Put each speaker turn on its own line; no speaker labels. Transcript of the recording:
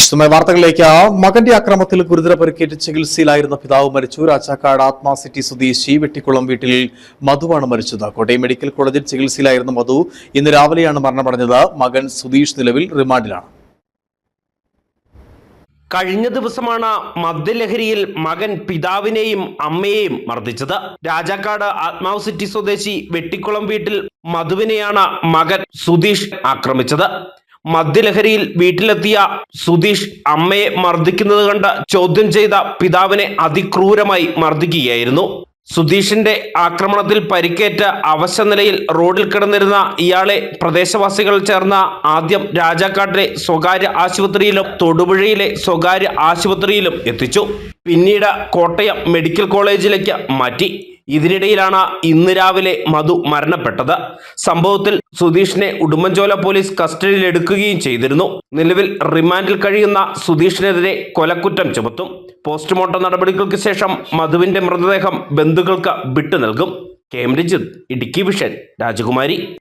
വിശദമായ വാർത്തകളിലേക്ക് മകന്റെ അക്രമത്തിൽ ഗുരുതര പരിക്കേറ്റ് ചികിത്സയിലായിരുന്ന പിതാവ് മരിച്ചു. രാജാക്കാട് ആത്മാ സിറ്റി സ്വദേശി വെട്ടിക്കുളം വീട്ടിൽ മധുവാണ് മരിച്ചത്. കോട്ടയം മെഡിക്കൽ കോളേജിൽ ചികിത്സയിലായിരുന്ന മധു ഇന്ന് രാവിലെയാണ് മരണമടഞ്ഞത് മകൻ സുധീഷ് നിലവിൽ റിമാൻഡിലാണ്.
കഴിഞ്ഞ ദിവസമാണ് മദ്യലഹരിയിൽ മകൻ പിതാവിനെയും അമ്മയെയും മർദ്ദിച്ചത്. രാജാക്കാട് ആത്മാവ് സിറ്റി സ്വദേശി വെട്ടിക്കുളം വീട്ടിൽ മധുവിനെയാണ് മകൻ സുധീഷ് ആക്രമിച്ചത്. മദ്യലഹരിയിൽ വീട്ടിലെത്തിയ സുധീഷ് അമ്മയെ മർദ്ദിക്കുന്നത് കണ്ട് ചോദ്യം ചെയ്ത പിതാവിനെ അതിക്രൂരമായി മർദ്ദിക്കുകയായിരുന്നു. സുധീഷിന്റെ ആക്രമണത്തിൽ പരിക്കേറ്റ അവശനിലയിൽ റോഡിൽ കിടന്നിരുന്ന ഇയാളെ പ്രദേശവാസികൾ ചേർന്ന ആദ്യം രാജാക്കാട്ടിലെ സ്വകാര്യ ആശുപത്രിയിലും തൊടുപുഴയിലെ സ്വകാര്യ ആശുപത്രിയിലും എത്തിച്ചു. പിന്നീട് കോട്ടയം മെഡിക്കൽ കോളേജിലേക്ക് മാറ്റി. ഇതിനിടയിലാണ് ഇന്ന് രാവിലെ മധു മരണപ്പെട്ടത്. സംഭവത്തിൽ സുധീഷിനെ ഉടുമ്പൻചോല പോലീസ് കസ്റ്റഡിയിൽ എടുക്കുകയും ചെയ്തിരുന്നു. നിലവിൽ റിമാൻഡിൽ കഴിയുന്ന സുധീഷിനെതിരെ കൊലക്കുറ്റം ചുമത്തും. പോസ്റ്റ്മോർട്ടം നടപടികൾക്ക് ശേഷം മധുവിന്റെ മൃതദേഹം ബന്ധുക്കൾക്ക് വിട്ടു നൽകും. കെ ഇടുക്കി വിഷൻ രാജകുമാരി.